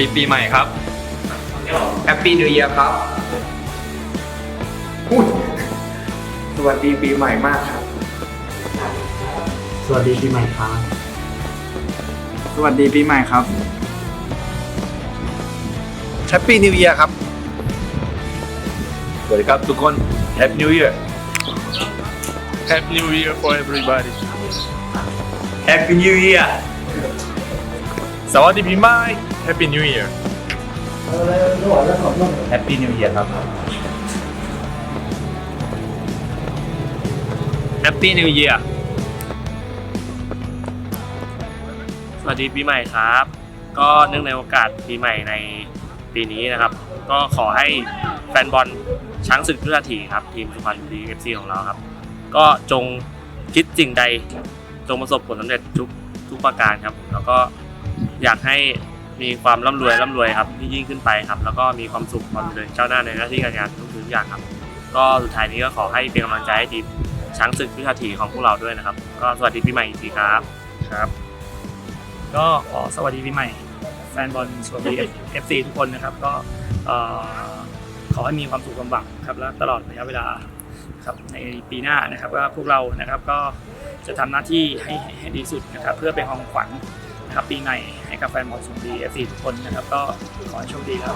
ดีปีใหม่ครับ แฮปปี้นิว e ย r ครับอุ๊ยสวัสดีปีใหม่มากครับ สวัสดีปีใหม่ครับ สวัสดีปีใหม่ครับ แฮปปี้นิว e ย r ครับ สวัสดีครับทุกคน Happy New Year Happy New Year for everybody. Happy New Year สวัสดีปีใหม่ Happy New Year. Happy New Year ครับ Happy New Year สวัสดีปีใหม่ครับ ก็เนื่องในโอกาสปีใหม่ในปีนี้นะครับ ก็ขอให้แฟนบอลช้างศึกพุทธถีครับ ทีมสุพรรณบุรีเอฟซีของเราครับ ก็จงคิดสิ่งใดจงประสบผลสำเร็จทุกทุกประการครับ แล้วก็ อยากให้มีความร่ำรวยร่ำรวยครับที่ยิ่งขึ้นไปครับ แล้วก็มีความสุขความเจริญก้าวหน้าในหน้าที่การงานทุกๆอย่างครับ ก็สุดท้ายนี้ก็ขอให้เป็นกำลังใจให้ทีมช้างศึกพุทธถีของพวกเราด้วยนะครับ ก็สวัสดีปีใหม่อีกทีครับครับ ก็ขอสวัสดีปีใหม่ แฟนบอลสวัสดีเอฟซีทุกคนนะครับ ก็เอ่อขอให้มีความสุขความหวังครับและตลอดระยะเวลาครับในปีหน้านะครับว่าพวกเรานะครับก็จะทำหน้าที่ให้ให้ให้ดีสุดนะครับ เพื่อเป็นของขวัญ นะครับปีใหม่ให้กับแฟนบอลสุนทรณบุรีเอฟซีทุกคนนะครับ ก็ขอให้โชคดีแล้ว